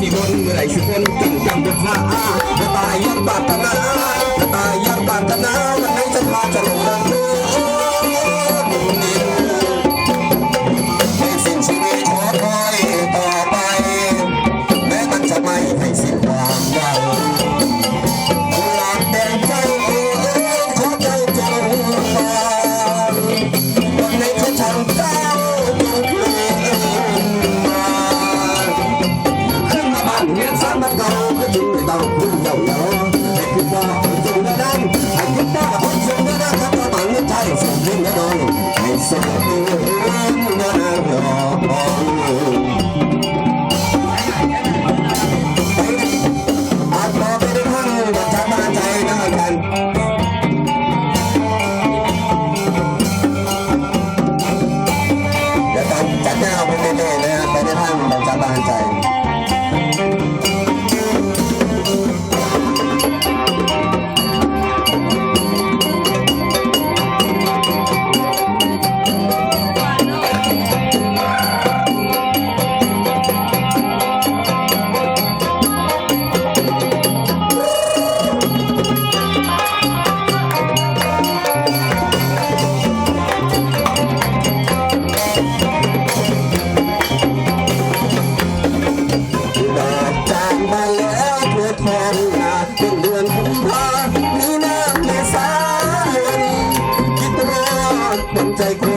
สิบนเมื่อไรชุบนตึงตังบนฟ้าตายยันบาปตนา take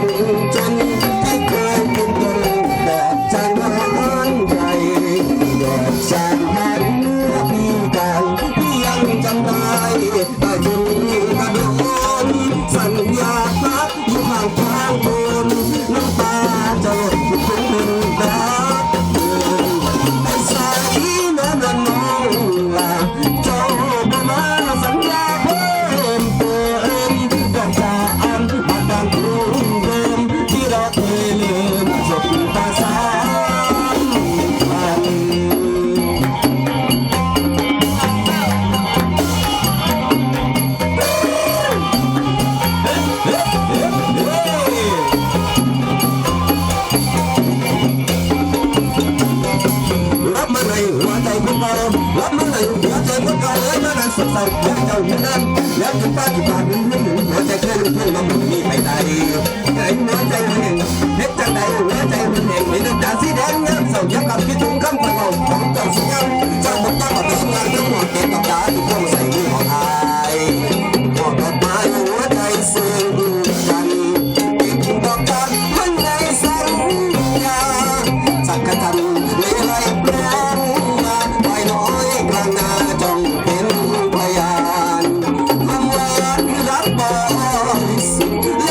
รับมาเลยหัวใจมดกาเลยมานั่งสดใสยักเจ้าไม่นั้นยักจุดตาจุดตาหนึ่งหนึ่งหัวใจเคลื่อนเคลื่อนมาหมุนนี่ไม่ได้ใจหัวใจมันเองเด็ดจังใดหัวใจมันเองมีดวงตาสีแดงงามเศร้ายักกับพี่ถุงคำประโอมของเจ้าสุงามเจ้าหมดตาหมดสุงามทั้งหมดเก็บกับตาทุกคนใส่มือของอายบอกดอกไม้หัวใจซึ้งสักกะทำเลไรแปล Ooh.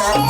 Oh.